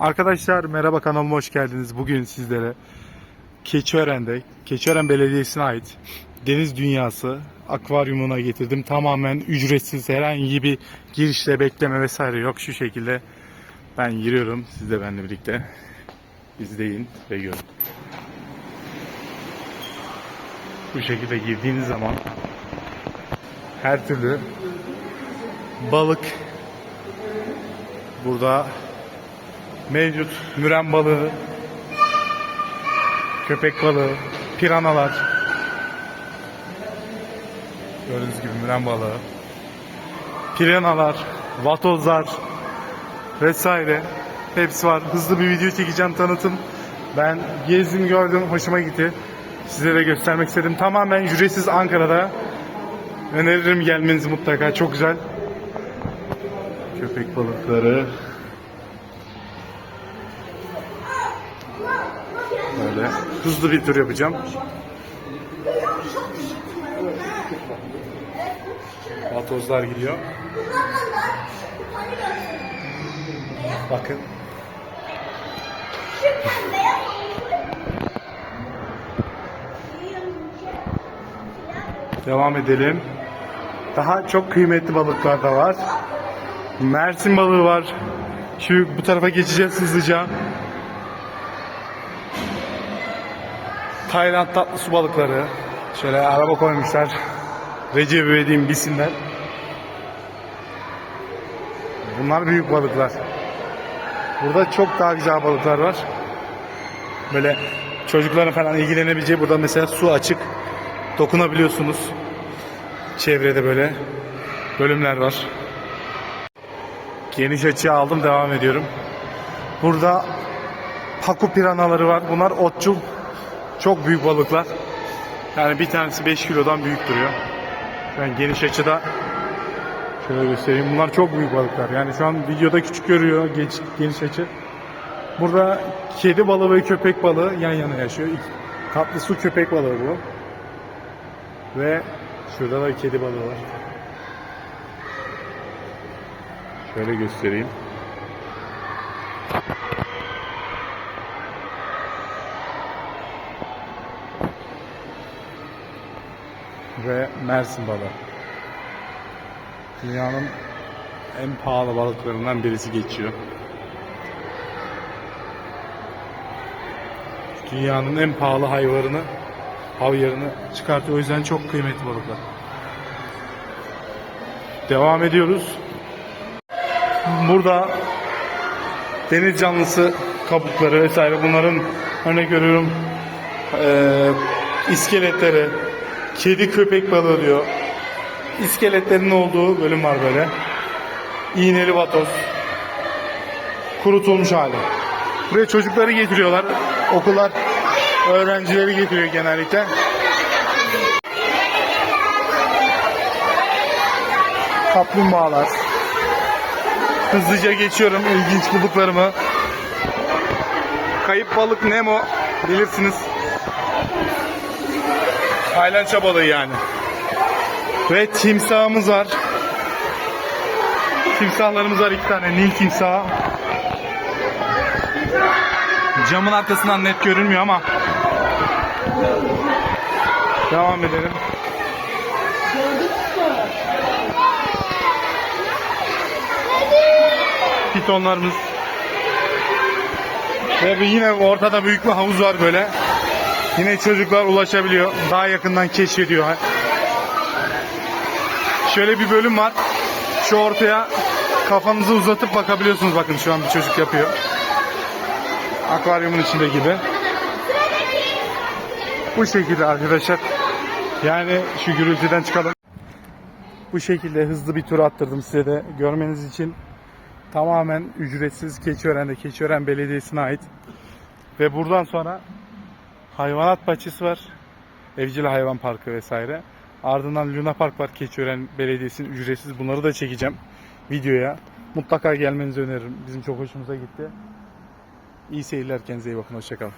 Arkadaşlar merhaba kanalıma hoş geldiniz. Bugün sizlere Keçiören'de, Keçiören Belediyesi'ne ait Deniz Dünyası akvaryumuna getirdim. Tamamen ücretsiz herhangi bir girişle bekleme vesaire yok. Şu şekilde ben giriyorum. Siz de benimle birlikte izleyin ve görün. Bu şekilde girdiğiniz zaman her türlü balık burada mevcut müren balığı, köpek balığı, piranalar. Gördüğünüz gibi müren balığı. Piranalar, vatozlar vesaire. Hepsi var. Hızlı bir video çekeceğim tanıtım. Ben gezdim gördüm hoşuma gitti. Size de göstermek istedim. Tamamen ücretsiz Ankara'da. Öneririm gelmenizi mutlaka. Çok güzel. Köpek balıkları. Böyle hızlı bir tur yapacağım. Vatozlar gidiyor. Bakın. Devam edelim. Daha çok kıymetli balıklar da var. Mersin balığı var. Şu bu tarafa geçeceğiz hızlıca. Tayland tatlı su balıkları. Şöyle araba koymuşlar. Recep İvedik'in bilsinler. Bunlar büyük balıklar. Burada çok daha güzel balıklar var. Böyle çocukların falan ilgilenebileceği burada mesela su açık. Dokunabiliyorsunuz. Çevrede böyle bölümler var. Geniş açıya aldım devam ediyorum. Burada paku piranaları var. Bunlar otçul çok büyük balıklar. Yani bir tanesi 5 kilodan büyük duruyor. Ben geniş açıda şöyle göstereyim. Bunlar çok büyük balıklar. Yani şu an videoda küçük görüyor geç, geniş açı. Burada kedi balığı ve köpek balığı yan yana yaşıyor. Tatlı su köpek balığı bu. Ve şurada da kedi balığı var. Şöyle göstereyim. Ve Mersin balığı. Dünyanın en pahalı balıklarından birisi geçiyor. Dünyanın en pahalı hayvanını, havyarını çıkartıyor. O yüzden çok kıymetli balıklar. Devam ediyoruz. Burada deniz canlısı kabukları vesaire bunların örnek veriyorum eee iskeletleri, kedi köpek balığı diyor. İskeletlerin olduğu bölüm var böyle. İğneli vatoz. Kurutulmuş hali. Buraya çocukları getiriyorlar. Okullar öğrencileri getiriyor genellikle. Kaplumbağalar. Hızlıca geçiyorum ilginç bulduklarımı. Kayıp balık Nemo bilirsiniz. Taylandça balığı yani. Ve timsahımız var. Timsahlarımız var iki tane. Nil timsahı. Camın arkasından net görünmüyor ama. Devam edelim. Pitonlarımız. Ve yine ortada büyük bir havuz var böyle. Yine çocuklar ulaşabiliyor. Daha yakından keşfediyor. Şöyle bir bölüm var. Şu ortaya kafanızı uzatıp bakabiliyorsunuz. Bakın şu an bir çocuk yapıyor. Akvaryumun içinde gibi. Bu şekilde arkadaşlar. Yani şu gürültüden çıkalım. Bu şekilde hızlı bir tur attırdım size de görmeniz için. Tamamen ücretsiz Keçiören'de Keçiören Belediyesi'ne ait. Ve buradan sonra hayvanat bahçesi var. Evcil hayvan parkı vesaire. Ardından Luna Park var Keçiören Belediyesi'nin ücretsiz. Bunları da çekeceğim videoya. Mutlaka gelmenizi öneririm. Bizim çok hoşumuza gitti. İyi seyirler. Kendinize iyi bakın. Hoşçakalın.